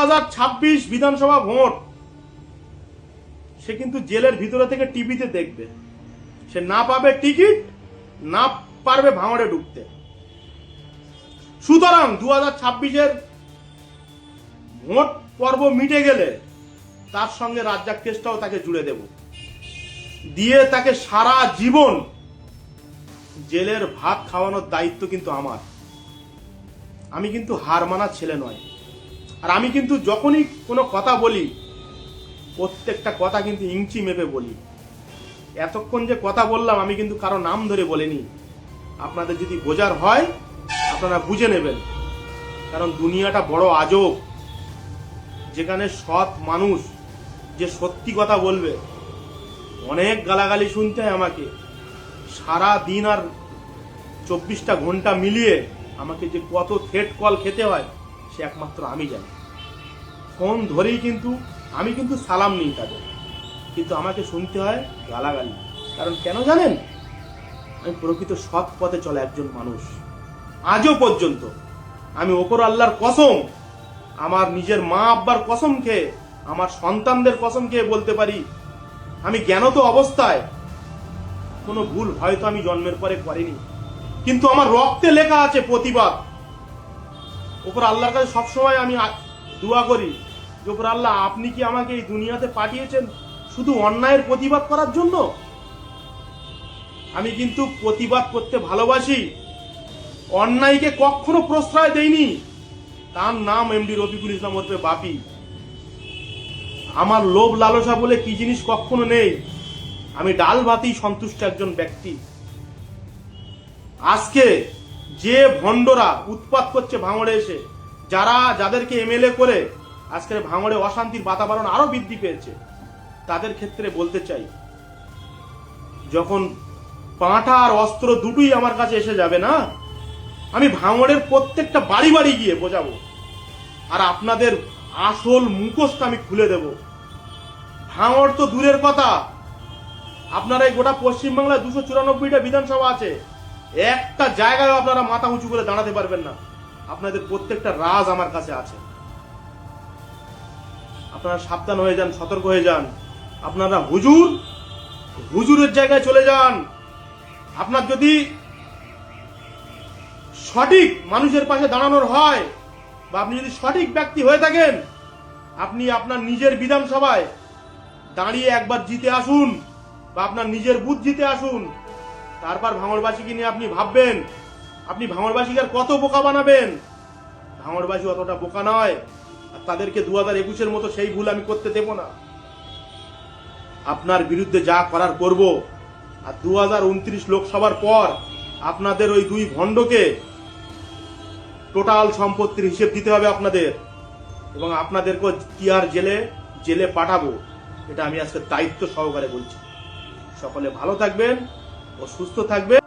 হাজার ছাব্বিশ বিধানসভা ভোট। সে কিন্তু জেলের ভিতরে থেকে টিভিতে দেখবে। সে না পাবে টিকিট, না পারবে ভাঙড়ে ঢুকতে। সুতরাং দু হাজার ছাব্বিশের ভোট পর্ব মিটে গেলে তার সঙ্গে রাজ্জাক কেসটাও তাকে জুড়ে দেব। দিয়ে তাকে সারা জীবন জেলের ভাত খাওয়ানোর দায়িত্ব কিন্তু আমার। আমি কিন্তু হার মানা ছেলে নয়। আর আমি কিন্তু যখনই কোনো কথা বলি, প্রত্যেকটা কথা কিন্তু ইঞ্চি মেপে বলি। এতক্ষণ যে কথা বললাম, আমি কিন্তু কারও নাম ধরে বলিনি। আপনাদের যদি বোঝার হয়, আপনারা বুঝে নেবেন। কারণ দুনিয়াটা বড় আজব। যেখানে সৎ মানুষ যে সত্যি কথা বলবে, অনেক গালাগালি শুনতে হয় আমাকে। সারা দিন আর চব্বিশটা ঘণ্টা মিলিয়ে আমাকে যে কত থ্রেট কল খেতে হয় সে একমাত্র আমি জানি। ফোন ধরেই কিন্তু আমি কিন্তু সালাম নিই তাদের কিন্তু আমাকে শুনতে হয় গালাগালি। কারণ কেন জানেন? আমি প্রকৃত সৎ পথে চলে একজন মানুষ। আজও পর্যন্ত আমি ওপর আল্লাহর কসম, আমার নিজের মা আব্বার কসম খেয়ে, আমার সন্তানদের কসম খেয়ে বলতে পারি, আমি জ্ঞানত অবস্থায়। কোনো ভুল হয়তো আমি জন্মের পরে করিনি। কিন্তু আমার রক্তে লেখা আছে প্রতিবাদ। ওপর আল্লাহর কাছে সবসময় আমি দোয়া করি যে ওপর আল্লাহ, আপনি কি আমাকে এই দুনিয়াতে পাঠিয়েছেন শুধু অন্যায়ের প্রতিবাদ করার জন্য? আমি কিন্তু প্রতিবাদ করতে ভালোবাসি। অন্যায়কে কখনো প্রশ্রয় দেইনি। তার নাম এমডি রফিকুল ইসলাম ওরফে বাপি। আমার লোভ লালসা বলে কি জিনিস কখনো নেই? আমি ডাল ভাতেই সন্তুষ্ট একজন ব্যক্তি। আজকে যে ভণ্ডরা উৎপাত করছে ভাঙড়ে এসে, যারা যাদেরকে এমএলএ করে আজকের ভাঙড়ে অশান্তির বাতাবরণ আরও বৃদ্ধি পেয়েছে, তাদের ক্ষেত্রে বলতে চাই, যখন পাঁঠা আর অস্ত্র দুটোই আমার কাছে এসে যাবে না, আমি ভাঙড়ের প্রত্যেকটা বাড়ি বাড়ি গিয়ে বোঝাবো। আর আপনাদের আসল মুখোশটা আমি খুলে দেব। ভাঙড় তো দূরের কথা। আপনারা এই গোটা পশ্চিমবাংলায় দুশো চুরানব্বইটা বিধানসভা আছে। একটা জায়গায় আপনারা মাথা উঁচু করে দাঁড়াতে পারবেন না। আপনাদের প্রত্যেকটা রাজ আমার কাছে আছে। আপনারা সাবধান হয়ে যান, সতর্ক হয়ে যান। আপনারা হুজুর, হুজুরের জায়গায় চলে যান। আপনার যদি সঠিক মানুষের পাশে দাঁড়ানোর হয় বা আপনি যদি সঠিক ব্যক্তি হয়ে থাকেন, আপনি আপনার নিজের বিধানসভায় দাঁড়িয়ে একবার জিতে আসুন বা আপনার নিজের বুথ জিতে আসুন। তারপর ভাঙড়বাসীকে নিয়ে আপনি ভাববেন, আপনি ভাঙড়বাসীকে আর কত বোকা বানাবেন? ভাঙড়বাসী অতটা বোকা নয়, আর তাদেরকে দু হাজার একুশের মতো সেই ভুল আমি করতে দেব না। আপনার বিরুদ্ধে যা করার করব, আর দু হাজার উনত্রিশ লোকসভার পর আপনাদের ওই দুই ভণ্ডকে টোটাল সম্পত্তির হিসেব দিতে হবে আপনাদের, এবং আপনাদেরকে টিয়ার জেলে জেলে পাঠাবো, এটা আমি আজকে দায়িত্ব সহকারে বলছি। সকলে ভালো থাকবেন ও সুস্থ থাকবেন